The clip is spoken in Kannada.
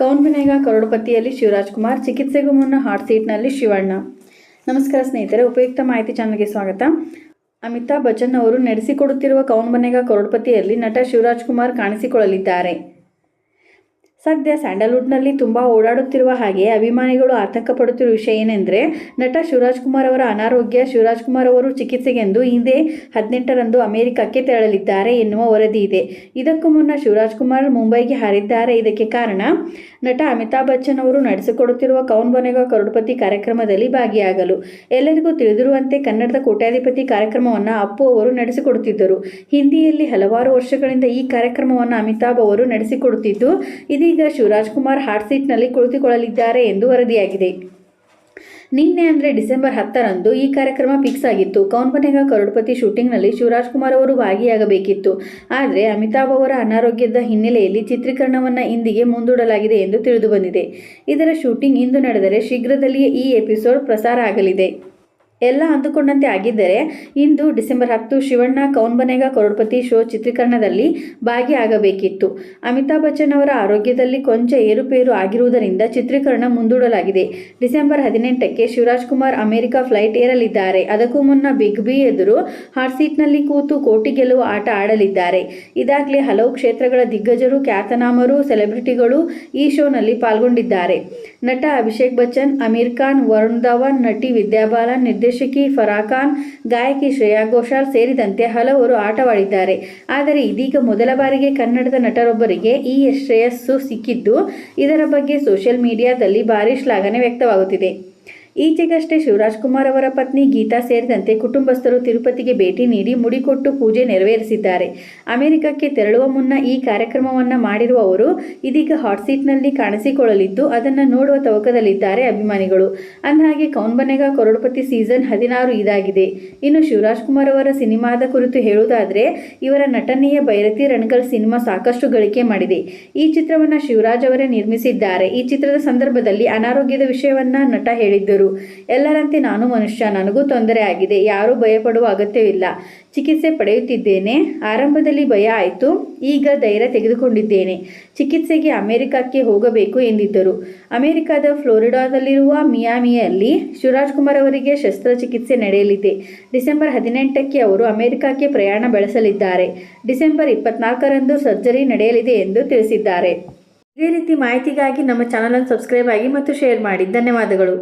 ಕೌನ್ ಬನೇಗ ಕರೋಡಪತಿಯಲ್ಲಿ ಶಿವರಾಜ್ ಕುಮಾರ್ ಚಿಕಿತ್ಸೆಗೂ ಮುನ್ನ ಹಾಟ್ ಸೀಟ್ನಲ್ಲಿ ಶಿವಣ್ಣ. ನಮಸ್ಕಾರ ಸ್ನೇಹಿತರೆ, ಉಪಯುಕ್ತ ಮಾಹಿತಿ ಚಾನಲ್ಗೆ ಸ್ವಾಗತ. ಅಮಿತಾಬ್ ಬಚ್ಚನ್ ಅವರು ನಡೆಸಿಕೊಡುತ್ತಿರುವ ಕೌನ್ ಬನೇಗ ಕರೋಡಪತಿಯಲ್ಲಿ ನಟ ಶಿವರಾಜ್ ಕುಮಾರ್ ಕಾಣಿಸಿಕೊಳ್ಳಲಿದ್ದಾರೆ. ಸದ್ಯ ಸ್ಯಾಂಡಲ್ವುಡ್ನಲ್ಲಿ ತುಂಬ ಓಡಾಡುತ್ತಿರುವ ಹಾಗೆ ಅಭಿಮಾನಿಗಳು ಆತಂಕ ಪಡುತ್ತಿರುವ ವಿಷಯ ಏನೆಂದರೆ, ನಟ ಶಿವರಾಜ್ ಕುಮಾರ್ ಅವರ ಅನಾರೋಗ್ಯ ಶಿವರಾಜ್ ಕುಮಾರ್ ಅವರು ಚಿಕಿತ್ಸೆಗೆಂದು ಹಿಂದೆ ಹದಿನೆಂಟರಂದು ಅಮೆರಿಕಕ್ಕೆ ತೆರಳಲಿದ್ದಾರೆ ಎನ್ನುವ ವರದಿ ಇದೆ. ಇದಕ್ಕೂ ಮುನ್ನ ಶಿವರಾಜ್ ಕುಮಾರ್ ಮುಂಬೈಗೆ ಹಾರಿದ್ದಾರೆ. ಇದಕ್ಕೆ ಕಾರಣ, ನಟ ಅಮಿತಾಬ್ ಬಚ್ಚನ್ ಅವರು ನಡೆಸಿಕೊಡುತ್ತಿರುವ ಕೌನ್ ಬನೆಗ ಕರೋಡ್ಪತಿ ಕಾರ್ಯಕ್ರಮದಲ್ಲಿ ಭಾಗಿಯಾಗಲು. ಎಲ್ಲರಿಗೂ ತಿಳಿದಿರುವಂತೆ ಕನ್ನಡದ ಕೋಟ್ಯಾಧಿಪತಿ ಕಾರ್ಯಕ್ರಮವನ್ನು ಅಪ್ಪು ಅವರು ನಡೆಸಿಕೊಡುತ್ತಿದ್ದರು. ಹಿಂದಿಯಲ್ಲಿ ಹಲವಾರು ವರ್ಷಗಳಿಂದ ಈ ಕಾರ್ಯಕ್ರಮವನ್ನು ಅಮಿತಾಬ್ ಅವರು ನಡೆಸಿಕೊಡುತ್ತಿದ್ದು, ಇದೀಗ ಶಿವರಾಜ್ ಕುಮಾರ್ ಹಾಟ್ ಸೀಟ್ನಲ್ಲಿ ಕುಳಿತುಕೊಳ್ಳಲಿದ್ದಾರೆ ಎಂದು ವರದಿಯಾಗಿದೆ. ನಿನ್ನೆ ಅಂದರೆ ಡಿಸೆಂಬರ್ ಹತ್ತರಂದು ಈ ಕಾರ್ಯಕ್ರಮ ಫಿಕ್ಸ್ ಆಗಿತ್ತು. ಕೌನ್ ಬನೇಗ ಕರೋಡ್ಪತಿ ಶೂಟಿಂಗ್ನಲ್ಲಿ ಶಿವರಾಜ್ ಕುಮಾರ್ ಅವರು ಭಾಗಿಯಾಗಬೇಕಿತ್ತು. ಆದರೆ ಅಮಿತಾಬ್ ಅವರ ಅನಾರೋಗ್ಯದ ಹಿನ್ನೆಲೆಯಲ್ಲಿ ಚಿತ್ರೀಕರಣವನ್ನು ಇಂದಿಗೆ ಮುಂದೂಡಲಾಗಿದೆ ಎಂದು ತಿಳಿದುಬಂದಿದೆ ಇದರ ಶೂಟಿಂಗ್ ಇಂದು ನಡೆದರೆ ಶೀಘ್ರದಲ್ಲಿಯೇ ಈ ಎಪಿಸೋಡ್ ಪ್ರಸಾರ ಆಗಲಿದೆ. ಎಲ್ಲ ಅಂದುಕೊಂಡಂತೆ ಆಗಿದ್ದರೆ ಇಂದು ಡಿಸೆಂಬರ್ ಹತ್ತು ಶಿವಣ್ಣ, ಕೌನ್ ಬನೇಗ ಕರೋಡ್ಪತಿ ಶೋ ಚಿತ್ರೀಕರಣದಲ್ಲಿ ಭಾಗಿಯಾಗಬೇಕಿತ್ತು. ಅಮಿತಾಬ್ ಬಚ್ಚನ್ ಅವರ ಆರೋಗ್ಯದಲ್ಲಿ ಕೊಂಚ ಏರುಪೇರು ಆಗಿರುವುದರಿಂದ ಚಿತ್ರೀಕರಣ ಮುಂದೂಡಲಾಗಿದೆ. ಡಿಸೆಂಬರ್ ಹದಿನೆಂಟಕ್ಕೆ ಶಿವರಾಜ್ ಕುಮಾರ್ ಅಮೆರಿಕ ಫ್ಲೈಟ್ ಏರಲಿದ್ದಾರೆ. ಅದಕ್ಕೂ ಮುನ್ನ ಬಿಗ್ ಬಿ ಎದುರು ಹಾಟ್ ಸೀಟ್ನಲ್ಲಿ ಕೂತು ಕೋಟಿ ಗೆಲುವು ಆಟ ಆಡಲಿದ್ದಾರೆ. ಇದಾಗಲೇ ಹಲವು ಕ್ಷೇತ್ರಗಳ ದಿಗ್ಗಜರು, ಖ್ಯಾತನಾಮರು, ಸೆಲೆಬ್ರಿಟಿಗಳು ಈ ಶೋನಲ್ಲಿ ಪಾಲ್ಗೊಂಡಿದ್ದಾರೆ. ನಟ ಅಭಿಷೇಕ್ ಬಚ್ಚನ್, ಅಮೀರ್ ಖಾನ್, ವರುಣ್ ಧವನ್, ನಟಿ ವಿದ್ಯಾಬಾಲನ್ ನಿರ್ದೇಶಕಿ ಫರಾ ಖಾನ್, ಗಾಯಕಿ ಶ್ರೇಯಾ ಘೋಷಾಲ್ ಸೇರಿದಂತೆ ಹಲವರು ಆಟವಾಡಿದ್ದಾರೆ. ಆದರೆ ಇದೀಗ ಮೊದಲ ಬಾರಿಗೆ ಕನ್ನಡದ ನಟರೊಬ್ಬರಿಗೆ ಈ ಶ್ರೇಯಸ್ಸು ಸಿಕ್ಕಿದ್ದು, ಇದರ ಬಗ್ಗೆ ಸೋಷಿಯಲ್ ಮೀಡಿಯಾದಲ್ಲಿ ಭಾರಿ ಶ್ಲಾಘನೆ ವ್ಯಕ್ತವಾಗುತ್ತಿದೆ. ಈಚೆಗಷ್ಟೇ ಶಿವರಾಜ್ ಕುಮಾರ್ ಅವರ ಪತ್ನಿ ಗೀತಾ ಸೇರಿದಂತೆ ಕುಟುಂಬಸ್ಥರು ತಿರುಪತಿಗೆ ಭೇಟಿ ನೀಡಿ ಮುಡಿಕೊಟ್ಟು ಪೂಜೆ ನೆರವೇರಿಸಿದ್ದಾರೆ. ಅಮೆರಿಕಕ್ಕೆ ತೆರಳುವ ಮುನ್ನ ಈ ಕಾರ್ಯಕ್ರಮವನ್ನು ಮಾಡಿರುವ ಅವರು, ಇದೀಗ ಹಾಟ್ ಸೀಟ್ನಲ್ಲಿ ಕಾಣಿಸಿಕೊಳ್ಳಲಿದ್ದು, ಅದನ್ನು ನೋಡುವ ತವಕದಲ್ಲಿದ್ದಾರೆ ಅಭಿಮಾನಿಗಳು. ಅಂದಹಾಗೆ ಕೌನ್ ಬನೆಗ ಕರೋಡ್ಪತಿ ಸೀಸನ್ ಹದಿನಾರು ಇದಾಗಿದೆ. ಇನ್ನು ಶಿವರಾಜ್ ಕುಮಾರ್ ಅವರ ಸಿನಿಮಾದ ಕುರಿತು ಹೇಳುವುದಾದರೆ, ಇವರ ನಟನೆಯ ಭೈರತಿ ರಣಗಲ್ ಸಿನಿಮಾ ಸಾಕಷ್ಟು ಗಳಿಕೆ ಮಾಡಿದೆ. ಈ ಚಿತ್ರವನ್ನು ಶಿವರಾಜ್ ಅವರೇ ನಿರ್ಮಿಸಿದ್ದಾರೆ. ಈ ಚಿತ್ರದ ಸಂದರ್ಭದಲ್ಲಿ ಅನಾರೋಗ್ಯದ ವಿಷಯವನ್ನ ನಟ ಹೇಳಿದ್ದರು. ಎಲ್ಲರಂತೆ ನಾನು ಮನುಷ್ಯ, ನನಗೂ ತೊಂದರೆ ಆಗಿದೆ, ಯಾರೂ ಭಯಪಡುವ ಅಗತ್ಯವಿಲ್ಲ. ಚಿಕಿತ್ಸೆ ಪಡೆಯುತ್ತಿದ್ದೇನೆ. ಆರಂಭದಲ್ಲಿ ಭಯ ಆಯಿತು, ಈಗ ಧೈರ್ಯ ತೆಗೆದುಕೊಂಡಿದ್ದೇನೆ. ಚಿಕಿತ್ಸೆಗೆ ಅಮೆರಿಕಕ್ಕೆ ಹೋಗಬೇಕು ಎಂದಿದ್ದರು. ಅಮೆರಿಕದ ಫ್ಲೋರಿಡಾದಲ್ಲಿರುವ ಮಿಯಾಮಿಯಲ್ಲಿ ಶಿವರಾಜ್ ಕುಮಾರ್ ಅವರಿಗೆ ಶಸ್ತ್ರಚಿಕಿತ್ಸೆ ನಡೆಯಲಿದೆ. ಡಿಸೆಂಬರ್ ಹದಿನೆಂಟಕ್ಕೆ ಅವರು ಅಮೆರಿಕಕ್ಕೆ ಪ್ರಯಾಣ ಬೆಳೆಸಲಿದ್ದಾರೆ. ಡಿಸೆಂಬರ್ ಇಪ್ಪತ್ನಾಲ್ಕರಂದು ಸರ್ಜರಿ ನಡೆಯಲಿದೆ ಎಂದು ತಿಳಿಸಿದ್ದಾರೆ. ಇದೇ ರೀತಿ ಮಾಹಿತಿಗಾಗಿ ನಮ್ಮ ಚಾನಲನ್ನು ಸಬ್ಸ್ಕ್ರೈಬ್ ಆಗಿ ಮತ್ತು ಶೇರ್ ಮಾಡಿ. ಧನ್ಯವಾದಗಳು.